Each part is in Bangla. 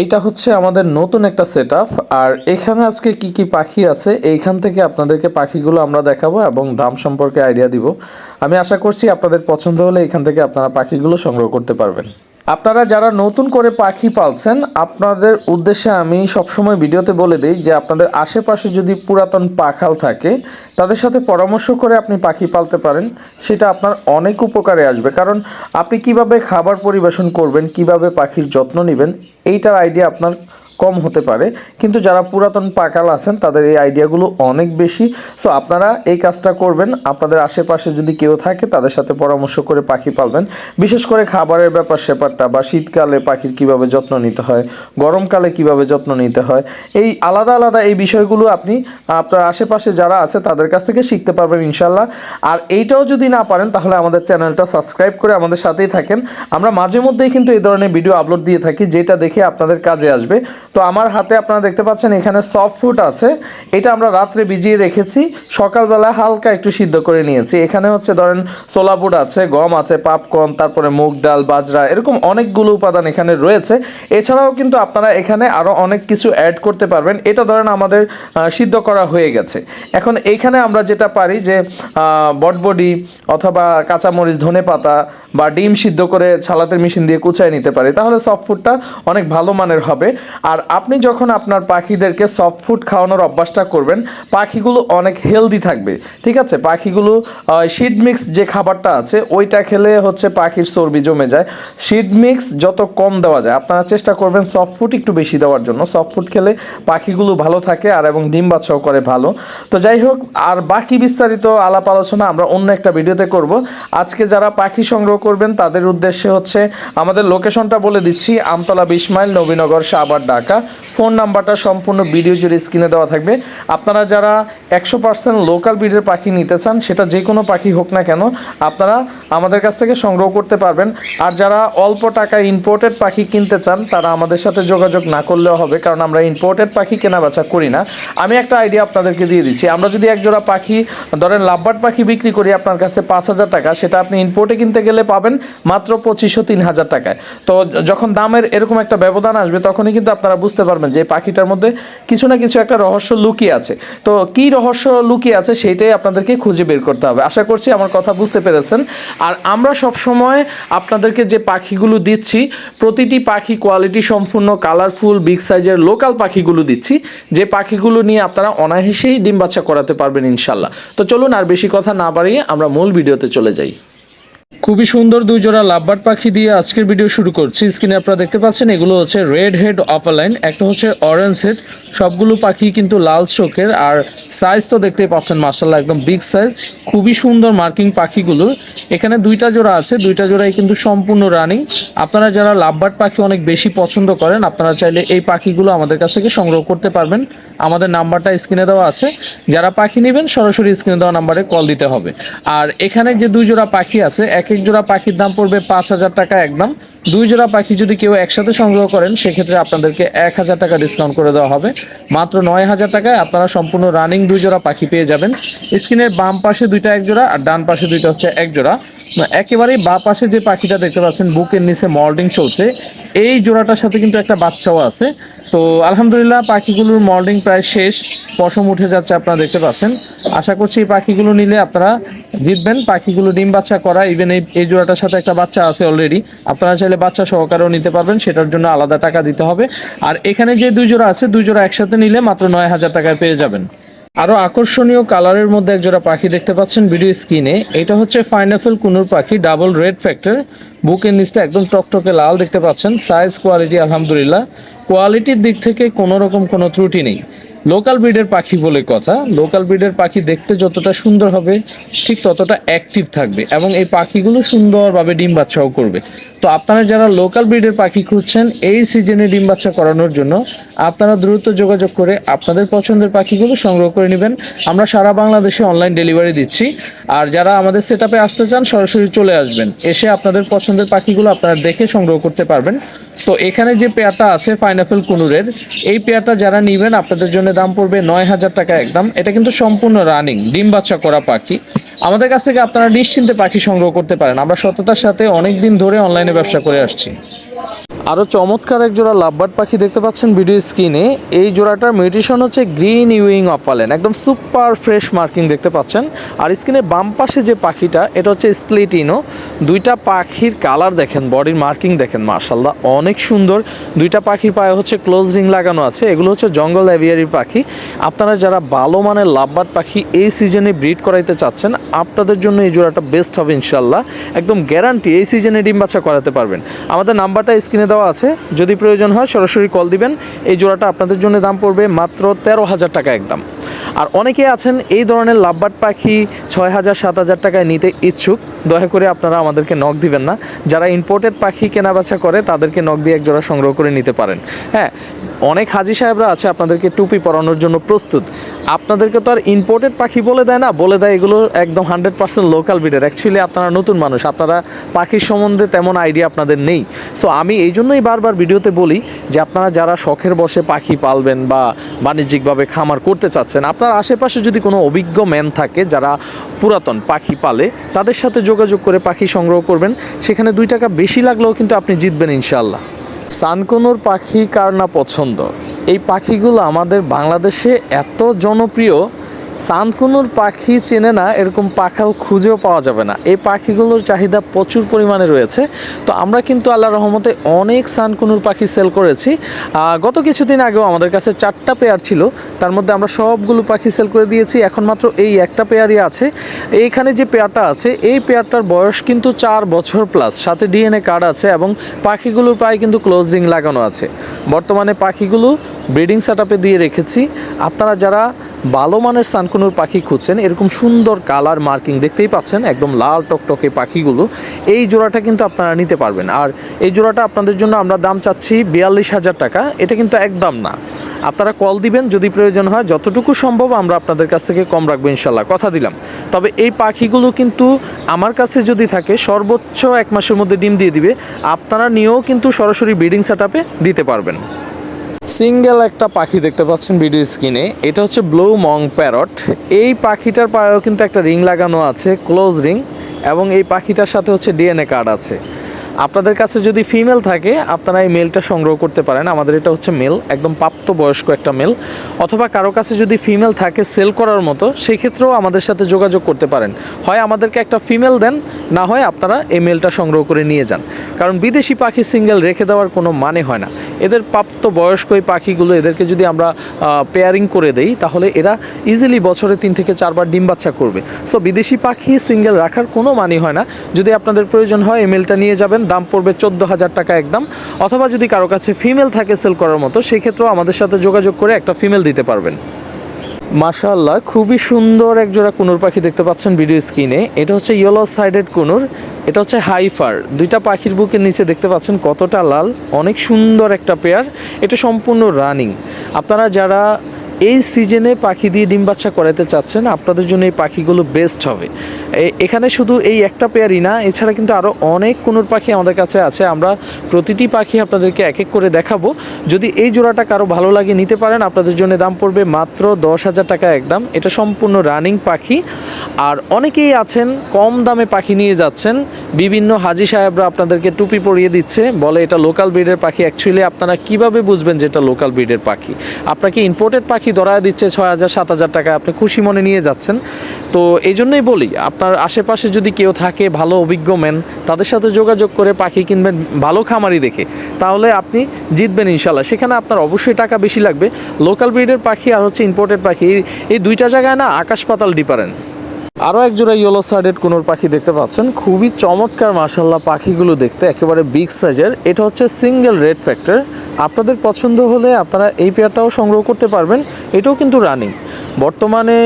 এইটা হচ্ছে আমাদের নতুন একটা সেট আর এখানে আজকে কি কি পাখি আছে, এইখান থেকে আপনাদেরকে পাখিগুলো আমরা দেখাবো এবং দাম সম্পর্কে আইডিয়া দিব। আমি আশা করছি আপনাদের পছন্দ হলে এখান থেকে আপনারা পাখিগুলো সংগ্রহ করতে পারবেন। আপনারা যারা নতুন করে পাখি পালছেন, আপনাদের উদ্দেশ্যে আমি সবসময় ভিডিওতে বলে দিই যে আপনাদের আশেপাশে যদি পুরাতন পাখাল থাকে, তাদের সাথে পরামর্শ করে আপনি পাখি পালতে পারেন। সেটা আপনার অনেক উপকারে আসবে। কারণ আপনি কীভাবে খাবার পরিবেশন করবেন, কীভাবে পাখির যত্ন নেবেন, এইটার আইডিয়া আপনার কম হতে পারে। কিন্তু যারা পুরাতন পাকাল আছেন, তাদের এই আইডিয়াগুলো অনেক বেশি। সো আপনারা এই কাজটা করবেন। আপনাদের আশেপাশে যদি কেউ থাকে, তাদের সাথে পরামর্শ করে পাখি পালবেন। বিশেষ করে খাবারের ব্যাপার স্যাপারটা বা শীতকালে পাখির কীভাবে যত্ন নিতে হয়, গরমকালে কীভাবে যত্ন নিতে হয়, এই আলাদা আলাদা এই বিষয়গুলো আপনি আপনার আশেপাশে যারা আছে, তাদের কাছ থেকে শিখতে পারবেন ইনশাল্লাহ আর এইটাও যদি না পারেন, তাহলে আমাদের চ্যানেলটা সাবস্ক্রাইব করে আমাদের সাথেই থাকেন। আমরা মাঝে মধ্যেই কিন্তু এই ধরনের ভিডিও আপলোড দিয়ে থাকি, যেটা দেখে আপনাদের কাজে আসবে। তো আমার হাতে আপনারা দেখতে পাচ্ছেন এখানে সফট ফুড আছে। এটা আমরা রাত্রে ভিজিয়ে রেখেছি। সকালবেলা হালকা একটু সিদ্ধ করে নিয়েছি। এখানে হচ্ছে ধরেন সোলা বুট আছে, গম আছে পাপকর্ন তারপরে মুগ ডাল, বাজরা, এরকম অনেকগুলো উপাদান এখানে রয়েছে। এছাড়াও কিন্তু আপনারা এখানে আরও অনেক কিছু অ্যাড করতে পারবেন। এটা ধরেন আমাদের সিদ্ধ করা হয়ে গেছে। এখন এইখানে আমরা যেটা পারি যে বটবডি অথবা কাঁচামরিচ, ধনে পাতা বা ডিম সিদ্ধ করে ছালাতের মেশিন দিয়ে কুচায় নিতে পারি। তাহলে সফট ফুডটা অনেক ভালো মানের হবে। আর আপনি যখন আপনার পাখিদেরকে সফট ফুড খাওয়ানোর অভ্যাসটা করবেন, পাখিগুলো অনেক হেলদি থাকবে, ঠিক আছে? পাখিগুলো শিড মিক্স যে খাবারটা আছে, ওইটা খেলে হচ্ছে পাখির চর্বি জমে যায়। শিড মিক্স যত কম দেওয়া যায়, আপনারা চেষ্টা করবেন সফট ফুড একটু বেশি দেওয়ার জন্য। সফট ফুড খেলে পাখিগুলো ভালো থাকে আর এবং ডিম বাচ্চাও করে ভালো। তো যাই হোক, আর বাকি বিস্তারিত আলাপ আলোচনা আমরা অন্য একটা ভিডিওতে করব। আজকে যারা পাখি সংগ্রহ করবেন, তাদের উদ্দেশ্যে হচ্ছে আমাদের লোকেশনটা বলে দিচ্ছি, আমতলা বিশ মাইল, নবীনগর সাবার ঢাকা। ফোন নাম্বারটা সম্পূর্ণ ভিডিও জুড়ে স্ক্রিনে দেওয়া থাকবে। আপনারা যারা একশো পার্সেন্ট লোকাল ব্রিডের পাখি নিতে চান, সেটা যে কোনো পাখি হোক না কেন, আপনারা আমাদের কাছ থেকে সংগ্রহ করতে পারবেন। আর যারা অল্প টাকায় ইম্পোর্টেড পাখি কিনতে চান, তারা আমাদের সাথে যোগাযোগ না করলেও হবে, কারণ আমরা ইম্পোর্টেড পাখি কেনা বেচা করি না। আমি একটা আইডিয়া আপনাদেরকে দিয়ে দিচ্ছি। আমরা যদি এক জোড়া পাখি, ধরেন লাভবার্ড পাখি বিক্রি করি আপনার কাছে পাঁচ হাজার টাকা, সেটা আপনি ইম্পোর্টে কিনতে গেলে পাবেন মাত্র পঁচিশশো তিন হাজার টাকায়। তো যখন দামের এরকম একটা ব্যবধান আসবে, তখনই কিন্তু আপনারা বুঝতে পারবেন যে পাখিটার মধ্যে কিছু না কিছু একটা রহস্য লুকিয়ে আছে। তো কি রহস্য লুকিয়ে আছে সেইটাই আপনাদেরকে খুঁজে বের করতে হবে। আশা করছি আমার কথা বুঝতে পেরেছেন। আর আমরা সব সময় আপনাদেরকে যে পাখিগুলো দিচ্ছি, প্রতিটি পাখি কোয়ালিটি সম্পূর্ণ কালারফুল বিগ সাইজের লোকাল পাখিগুলো দিচ্ছি। যে পাখিগুলো নিয়ে আপনারা অনায়াসেই ডিম বাচ্চা করাতে পারবেন ইনশাল্লাহ তো চলুন আর বেশি কথা না বাড়িয়ে আমরা মূল ভিডিওতে চলে যাই। খুবই সুন্দর দুই জোড়া লাভবার্ড পাখি দিয়ে আজকের ভিডিও শুরু করছি। স্ক্রিনে আপনারা দেখতে পাচ্ছেন, এগুলো হচ্ছে রেড হেড অপালাইন একটা হচ্ছে অরেঞ্জ হেড সবগুলো পাখি কিন্তু লাল চোখের, আর সাইজ তো দেখতেই পাচ্ছেন মার্শাল্লাহ একদম বিগ সাইজ খুবই সুন্দর মার্কিং পাখিগুলো। এখানে দুইটা জোড়া আছে, দুইটা জোড়াই কিন্তু সম্পূর্ণ রানিং আপনারা যারা লাভবার্ড পাখি অনেক বেশি পছন্দ করেন, আপনারা চাইলে এই পাখিগুলো আমাদের কাছ থেকে সংগ্রহ করতে পারবেন। আমাদের নাম্বারটা স্ক্রিনে দেওয়া আছে। যারা পাখি নেবেন, সরাসরি স্ক্রিনে দেওয়া নাম্বারে কল দিতে হবে। আর এখানে যে দুই জোড়া পাখি আছে, এক জোড়া পাখির দাম পড়বে পাঁচ হাজার টাকা একদম। দুই জোড়া পাখি যদি কেউ একসাথে সংগ্রহ করেন, সেক্ষেত্রে আপনাদেরকে এক হাজার টাকা ডিসকাউন্ট করে দেওয়া হবে। মাত্র নয় হাজার টাকায় আপনারা সম্পূর্ণ রানিং দুই জোড়া পাখি পেয়ে যাবেন। স্ক্রিনের বাম পাশে দুইটা এক জোড়া আর ডান পাশে দুইটা হচ্ছে এক জোড়া। একেবারেই বা পাশে যে পাখিটা দেখতে পাচ্ছেন, বুকের নিচে মল্ডিং চলছে, এই জোড়াটার সাথে কিন্তু একটা বাচ্চাও আছে। তো আলহামদুলিল্লাহ, পাখিগুলোর মল্ডিং প্রায় শেষ, পশম উঠে যাচ্ছে আপনারা দেখতে পাচ্ছেন। আশা করছি এই পাখিগুলো নিলে আপনারা জিতবেন। পাখিগুলো ডিম বাচ্চা করা ইভেন এই জোড়াটার সাথে একটা বাচ্চা আছে অলরেডি আপনারা চাইলে বাচ্চা সহকারেও নিতে পারবেন, সেটার জন্য আলাদা টাকা দিতে হবে। আর এখানে যে দুই জোড়া আছে, দুই জোড়া একসাথে নিলে মাত্র নয় হাজার টাকায় পেয়ে যাবেন। আরও আকর্ষণীয় কালারের মধ্যে এক জোড়া পাখি দেখতে পাচ্ছেন ভিডিও স্ক্রিনে। এটা হচ্ছে ফাইনাফেল কুনুর পাখি ডাবল রেড ফ্যাক্টর বুকের নিচটা একদম টকটকে লাল দেখতে পাচ্ছেন। সাইজ কোয়ালিটি আলহামদুলিল্লাহ। কোয়ালিটির দিক থেকে কোনো রকম কোনো ত্রুটি নেই। লোকাল ব্রিডের পাখি বলে কথা। লোকাল ব্রিডের পাখি দেখতে যতটা সুন্দর হবে, ঠিক ততটা অ্যাক্টিভ থাকবে এবং এই পাখিগুলো সুন্দরভাবে ডিম বাচ্চাও করবে। তো আপনারা যারা লোকাল ব্রিডের পাখি খুঁজছেন, এই সিজনে ডিম বাচ্চা করানোর জন্য আপনারা দ্রুত যোগাযোগ করে আপনাদের পছন্দের পাখিগুলো সংগ্রহ করে নেবেন। আমরা সারা বাংলাদেশে অনলাইন ডেলিভারি দিচ্ছি। আর যারা আমাদের সেট আসতে চান, সরাসরি চলে আসবেন। এসে আপনাদের পছন্দের পাখিগুলো আপনারা দেখে সংগ্রহ করতে পারবেন। তো এখানে যে পেয়ারটা আছে পাইনাপেল কুনুরের, এই পেয়ারটা যারা নেবেন, আপনাদের জন্য দাম পড়বে নয় হাজার টাকা একদম। এটা কিন্তু সম্পূর্ণ রানিং ডিম বাচ্চা করা পাখি। আমাদের কাছ থেকে আপনারা নিশ্চিন্তে পাখি সংগ্রহ করতে পারেন। আমরা সততার সাথে অনেক দিন ধরে অনলাইনে ব্যবসা করে আসছি। আরও চমৎকার এক জোড়া লাভবার্ড পাখি দেখতে পাচ্ছেন ভিডিও স্ক্রিনে। এই জোড়াটার মিউটেশন হচ্ছে গ্রিন ইউইং অপালেন একদম সুপার ফ্রেশ মার্কিং দেখতে পাচ্ছেন। আর স্ক্রিনের বাম পাশে যে পাখিটা, এটা হচ্ছে স্প্লিটিনো দুইটা পাখির কালার দেখেন বডির মার্কিং দেখেন মার্শাল্লাহ অনেক সুন্দর। দুইটা পাখির পায়ে হচ্ছে ক্লোজ রিং লাগানো আছে, এগুলো হচ্ছে জঙ্গল অ্যাভিয়ারি পাখি। আপনারা যারা ভালো মানের লাভবার্ড পাখি এই সিজনে ব্রিড করাইতে চাচ্ছেন, আপনাদের জন্য এই জোড়াটা বেস্ট হবে ইনশাল্লাহ একদম গ্যারান্টি এই সিজনে ডিম বাচ্চা করাতে পারবেন। আমাদের নাম্বারটা স্ক্রিনে দেওয়া আছে। যদি প্রয়োজন হয় সরাসরি কল দিবেন। এই জোড়াটা আপনাদের জন্য দাম পড়বে মাত্র তেরো হাজার টাকা একদম। আর অনেকে আছেন এই ধরনের লাভবার পাখি ছয় হাজার, সাত হাজার টাকায় নিতে ইচ্ছুক। দয়া করে আপনারা আমাদেরকে নখ দিবেন না। যারা ইম্পোর্টেড পাখি কেনাবেচা করে, তাদেরকে নখ দিয়ে এক জোড়া সংগ্রহ করে নিতে পারেন। হ্যাঁ অনেক হাজি সাহেবরা আছে, আপনাদেরকে টুপি পরানোর জন্য প্রস্তুত। আপনাদেরকে তো আর ইম্পোর্টেড পাখি বলে দেয় না, বলে দেয় এগুলো একদম হান্ড্রেড পার্সেন্ট লোকাল ব্রিডের অ্যাকচুয়ালি আপনারা নতুন মানুষ, আপনারা পাখির সম্বন্ধে তেমন আইডিয়া আপনাদের নেই। সো আমি এই জন্যই বারবার ভিডিওতে বলি যে আপনারা যারা শখের বসে পাখি পালবেন বা বাণিজ্যিকভাবে খামার করতে চাচ্ছেন, আপনার আশেপাশে যদি কোনো অভিজ্ঞ ম্যান থাকে যারা পুরাতন পাখি পালে, তাদের সাথে যোগাযোগ করে পাখি সংগ্রহ করবেন। সেখানে দুই টাকা বেশি লাগলেও কিন্তু আপনি জিতবেন ইনশাল্লাহ সানকোনোর পাখি কার না পছন্দ? এই পাখিগুলো আমাদের বাংলাদেশে এত জনপ্রিয় সানকুনুর পাখি চেনে না, এরকম পাখাল খুঁজেও পাওয়া যাবে না। এই পাখিগুলোর চাহিদা প্রচুর পরিমাণে রয়েছে। তো আমরা কিন্তু আল্লাহ রহমতে অনেক সানকুনুর পাখি সেল করেছি। গত কিছুদিন আগেও আমাদের কাছে চারটা পেয়ার ছিল। তার মধ্যে আমরা সবগুলো পাখি সেল করে দিয়েছি। এখন মাত্র এই একটা পেয়ারই আছে। এইখানে যে পেয়ারটা আছে, এই পেয়ারটার বয়স কিন্তু চার বছর প্লাস সাথে ডিএনএ কার্ড আছে এবং পাখিগুলোর প্রায় কিন্তু ক্লোজ রিং লাগানো আছে। বর্তমানে পাখিগুলো ব্রিডিং সেট দিয়ে রেখেছি। আপনারা যারা ভালো মানের সানকুনুর পাখি খুঁজছেন। এরকম সুন্দর কালার মার্কিং দেখতেই পাচ্ছেন, একদম লাল টকটকে পাখিগুলো। এই জোড়াটা কিন্তু আপনারা নিতে পারবেন। আর এই জোড়াটা আপনাদের জন্য আমরা দাম চাচ্ছি বিয়াল্লিশ হাজার টাকা। এটা কিন্তু একদম না। আপনারা কল দিবেন, যদি প্রয়োজন হয়, যতটুকু সম্ভব আমরা আপনাদের কাছ থেকে কম রাখব, ইনশাল্লাহ। কথা দিলাম। তবে এই পাখিগুলো কিন্তু আমার কাছে যদি থাকে, সর্বোচ্চ এক মাসের মধ্যে ডিম দিয়ে দিবে। আপনারা নিয়েও কিন্তু সরাসরি ব্রিডিং সেট দিতে পারবেন। সিঙ্গেল একটা পাখি দেখতে পাচ্ছেন ভিডিও স্ক্রিনে। এটা হচ্ছে ব্লু মং প্যারট। এই পাখিটার পায়েও কিন্তু একটা রিং লাগানো আছে, ক্লোজ রিং, এবং এই পাখিটার সাথে হচ্ছে ডিএনএ কার্ড আছে। আপনাদের কাছে যদি ফিমেল থাকে, আপনারা এই মেলটা সংগ্রহ করতে পারেন। আমাদের এটা হচ্ছে মেল, একদম প্রাপ্ত বয়স্ক একটা মেল। অথবা কারও কাছে যদি ফিমেল থাকে, সেল করার মতো, সেক্ষেত্রেও আমাদের সাথে যোগাযোগ করতে পারেন। হয় আমাদেরকে একটা ফিমেল দেন, না হয় আপনারা এই মেলটা সংগ্রহ করে নিয়ে যান। কারণ বিদেশি পাখি সিঙ্গেল রেখে দেওয়ার কোনো মানে হয় না। এদের প্রাপ্ত বয়স্ক এই পাখিগুলো, এদেরকে যদি আমরা পেয়ারিং করে দেই, তাহলে এরা ইজিলি বছরে তিন থেকে চারবার ডিম বাচ্চা করবে। সো বিদেশি পাখি সিঙ্গেল রাখার কোনো মানে হয় না। যদি আপনাদের প্রয়োজন হয়, এই মেলটা নিয়ে যাবেন। দাম পড়বে চোদ্দ হাজার টাকা একদম। অথবা যদি কারও কাছে ফিমেল থাকে সেল করার মতো, সেক্ষেত্রেও আমাদের সাথে যোগাযোগ করে একটা ফিমেল দিতে পারবেন। মাশাল্লাহ খুবই সুন্দর এক জোড়া কুনুর পাখি দেখতে পাচ্ছেন ভিডিও স্ক্রিনে। এটা হচ্ছে ইয়েলো সাইডেড কুনুর, এটা হচ্ছে হাইফার দুইটা পাখির বুকের নিচে দেখতে পাচ্ছেন কতটা লাল, অনেক সুন্দর একটা পেয়ার এটা সম্পূর্ণ রানিং আপনারা যারা এই সিজনে পাখি দিয়ে ডিম বাচ্চা করাতে চাচ্ছেন, আপনাদের জন্য এই পাখিগুলো বেস্ট হবে। এখানে শুধু এই একটা পেয়ারই না, এছাড়া কিন্তু আরও অনেক কুনুর পাখি আমাদের কাছে আছে। আমরা প্রতিটি পাখি আপনাদেরকে এক এক করে দেখাবো। যদি এই জোড়াটা কারও ভালো লাগে নিতে পারেন, আপনাদের জন্য দাম পড়বে মাত্র দশ হাজার টাকা একদম। এটা সম্পূর্ণ রানিং পাখি। আর অনেকেই আছেন, কম দামে পাখি নিয়ে যাচ্ছেন। বিভিন্ন হাজি সাহেবরা আপনাদেরকে টুপি পরিয়ে দিচ্ছে, বলে এটা লোকাল ব্রিডের পাখি। অ্যাকচুয়ালি আপনারা কীভাবে বুঝবেন যে এটা লোকাল ব্রিডের পাখি? আপনাকে ইম্পোর্টেড পাখি ধরায় দিচ্ছে ছয় হাজার, সাত হাজার টাকা আপনি খুশি মনে নিয়ে যাচ্ছেন। তো এই জন্যই বলি, আপনার আশেপাশে যদি কেউ থাকে, ভালো, অভিজ্ঞ ম্যান তাদের সাথে যোগাযোগ করে পাখি কিনবেন, ভালো খামারি দেখে, তাহলে আপনি জিতবেন ইনশাল্লাহ। সেখানে আপনার অবশ্যই টাকা বেশি লাগবে। লোকাল ব্রিডের পাখি আর হচ্ছে ইম্পোর্টেড পাখি, এই দুইটা জায়গায় না আকাশ পাতাল ডিফারেন্স আরও এক জোড়া ইয়েলো সাইডেড কোনোর পাখি দেখতে পাচ্ছেন। খুবই চমৎকার মাসাল্লাহ পাখিগুলো দেখতে একেবারে বিগ সাইজের এটা হচ্ছে সিঙ্গেল রেড ফ্যাক্টর আপনাদের পছন্দ হলে আপনারা এই পেয়ারটাও সংগ্রহ করতে পারবেন। এটাও কিন্তু রানিং বর্তমানে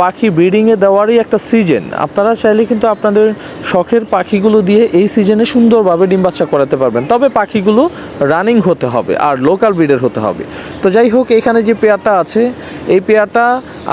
পাখি ব্রিডিংয়ে দেওয়ারই একটা সিজন আপনারা চাইলে কিন্তু আপনাদের শখের পাখিগুলো দিয়ে এই সিজনে সুন্দরভাবে ডিম বাচ্চা করাতে পারবেন। তবে পাখিগুলো রানিং হতে হবে আর লোকাল ব্রিডের হতে হবে। তো যাই হোক, এখানে যে পেয়ারটা আছে, এই পেয়ারটা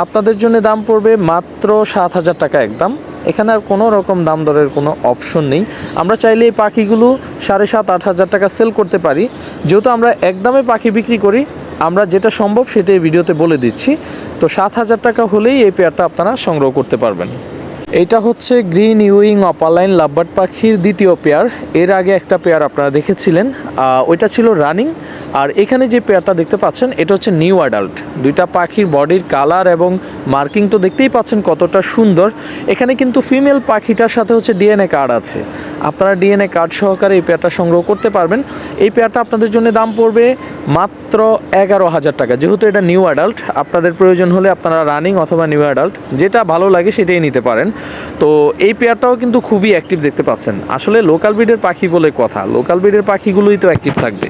আপনাদের জন্য দাম পড়বে মাত্র সাত হাজার টাকা একদম। এখানে আর কোনো রকম দাম দরের কোনো অপশন নেই। আমরা চাইলে এই পাখিগুলো সাড়ে সাত, আট হাজার টাকা সেল করতে পারি। যেহেতু আমরা একদমে পাখি বিক্রি করি আমরা যেটা সম্ভব সেটাই ভিডিওতে বলে দিচ্ছি। তো সাত হাজার টাকা হলেই এই পেয়ারটা আপনারা সংগ্রহ করতে পারবেন। এটা হচ্ছে গ্রিন ইউইং অপালাইন লাভবার্ড পাখির দ্বিতীয় পেয়ার এর আগে একটা পেয়ার আপনারা দেখেছিলেন। ওইটা ছিল রানিং আর এখানে যে পেয়ারটা দেখতে পাচ্ছেন, এটা হচ্ছে নিউ অ্যাডাল্ট। দুইটা পাখির বডির কালার এবং মার্কিং তো দেখতেই পাচ্ছেন কতটা সুন্দর। এখানে কিন্তু ফিমেল পাখিটার সাথে হচ্ছে ডিএনএ কার্ড আছে। আপনারা ডিএনএ কার্ড সহকারে এই পেয়ারটা সংগ্রহ করতে পারবেন। এই পেয়ারটা আপনাদের জন্য দাম পড়বে মাত্র এগারো হাজার টাকা। যেহেতু এটা নিউ অ্যাডাল্ট, আপনাদের প্রয়োজন হলে আপনারা রানিং অথবা নিউ অ্যাডাল্ট, যেটা ভালো লাগে সেটাই নিতে পারেন। তো এই পেয়ারটাও কিন্তু খুবই অ্যাক্টিভ দেখতে পাচ্ছেন। আসলে লোকাল ব্রিডের পাখি বলে কথা। লোকাল ব্রিডের পাখিগুলোই তো অ্যাক্টিভ থাকবে।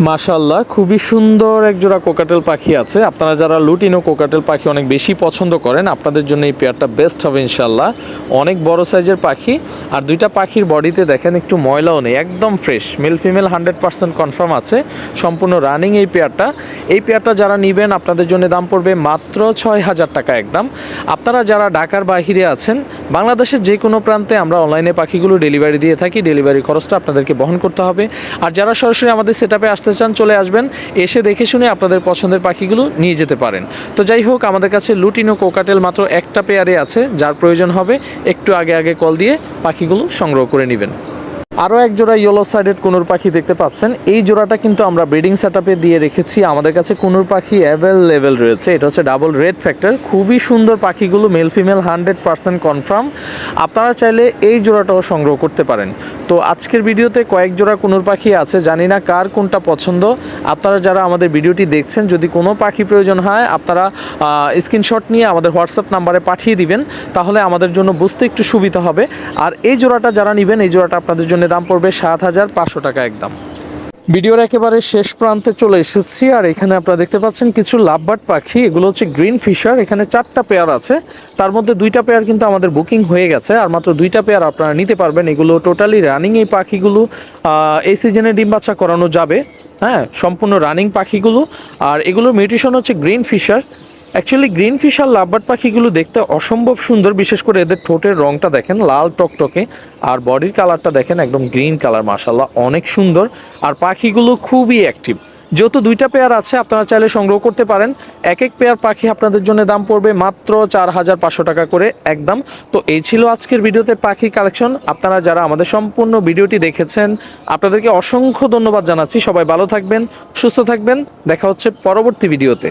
মাশাল্লাহ খুবই সুন্দর এক জোড়া কোকাটেল পাখি আছে। আপনারা যারা লুটিনো কোকাটেল পাখি অনেক বেশি পছন্দ করেন, আপনাদের জন্য এই পেয়ারটা বেস্ট হবে ইনশাল্লাহ অনেক বড় সাইজের পাখি, আর দুইটা পাখির বডিতে দেখেন একটু ময়লাও নেই, একদম fresh male female hundred percent confirm আছে, সম্পূর্ণ রানিং এই পেয়ারটা এই পেয়ারটা যারা নেবেন, আপনাদের জন্য দাম পড়বে মাত্র ছয় হাজার টাকা একদম। আপনারা যারা ঢাকার বাহিরে আছেন, বাংলাদেশের যে কোনো প্রান্তে আমরা অনলাইনে পাখিগুলো ডেলিভারি দিয়ে থাকি ডেলিভারি খরচটা আপনাদেরকে বহন করতে হবে। আর যারা সরাসরি আমাদের সেট আসতে চান চলে আসবেন, এসে দেখে শুনে আপনাদের পছন্দের পাখিগুলো নিয়ে যেতে পারেন। তো যাই হোক, আমাদের কাছে লুটিনো কোকাটেল মাত্র একটা পেয়ারে আছে, যার প্রয়োজন হবে একটু আগে আগে কল দিয়ে পাখিগুলো সংগ্রহ করে নেবেন। আরও এক জোড়া ইয়েলো সাইডেড কুনুর পাখি দেখতে পাচ্ছেন। এই জোড়াটা কিন্তু আমরা ব্রিডিং সেট দিয়ে রেখেছি। আমাদের কাছে কুনুর পাখি অ্যাভেলেবেল রয়েছে। এটা হচ্ছে ডাবল রেড ফ্যাক্টর খুবই সুন্দর পাখিগুলো male female hundred percent confirm আপনারা চাইলে এই জোড়াটাও সংগ্রহ করতে পারেন। তো আজকের ভিডিওতে কয়েক জোড়া কুনুর পাখি আছে। জানি না কার কোনটা পছন্দ। আপনারা যারা আমাদের ভিডিওটি দেখছেন, যদি কোনো পাখি প্রয়োজন হয়, আপনারা স্ক্রিনশট নিয়ে আমাদের হোয়াটসঅ্যাপ নাম্বারে পাঠিয়ে দিবেন। তাহলে আমাদের জন্য বুঝতে একটু সুবিধা হবে। আর এই জোড়াটা যারা নেবেন, এই জোড়াটা আপনাদের জন্য দাম পড়বে সাত হাজার পাঁচশো টাকা একদম। ভিডিওর একেবারে শেষ প্রান্তে চলে এসেছি, আর এখানে আপনারা দেখতে পাচ্ছেন কিছু লাভবার্ড পাখি, এগুলো হচ্ছে গ্রিন ফিশার, এখানে চারটা পেয়ার আছে। তার মধ্যে দুইটা পেয়ার কিন্তু আমাদের বুকিং হয়ে গেছে, আর মাত্র দুইটা পেয়ার আপনারা নিতে পারবেন। এগুলো টোটালি রানিং এই পাখিগুলো এই সিজনে ডিম বাচ্চা করানো যাবে। হ্যাঁ সম্পূর্ণ রানিং পাখিগুলো, আর এগুলোর মিউটিশন হচ্ছে green fisher. Actually green fish আর লাভবার্ড পাখিগুলো দেখতে অসম্ভব সুন্দর, বিশেষ করে এদের ঠোঁটের রংটা দেখেন লাল টকটকে, আর বডির কালারটা দেখেন একদম গ্রিন কালার মাশাল্লাহ অনেক সুন্দর, আর পাখিগুলো খুবই অ্যাক্টিভ যেহেতু দুইটা পেয়ার আছে, আপনারা চাইলে সংগ্রহ করতে পারেন। এক এক পেয়ার পাখি আপনাদের জন্য দাম পড়বে মাত্র চার হাজার পাঁচশো টাকা করে একদম। তো এই ছিল আজকের ভিডিওতে পাখি কালেকশন। আপনারা যারা আমাদের সম্পূর্ণ ভিডিওটি দেখেছেন, আপনাদেরকে অসংখ্য ধন্যবাদ জানাচ্ছি। সবাই ভালো থাকবেন, সুস্থ থাকবেন। দেখা হচ্ছে পরবর্তী ভিডিওতে।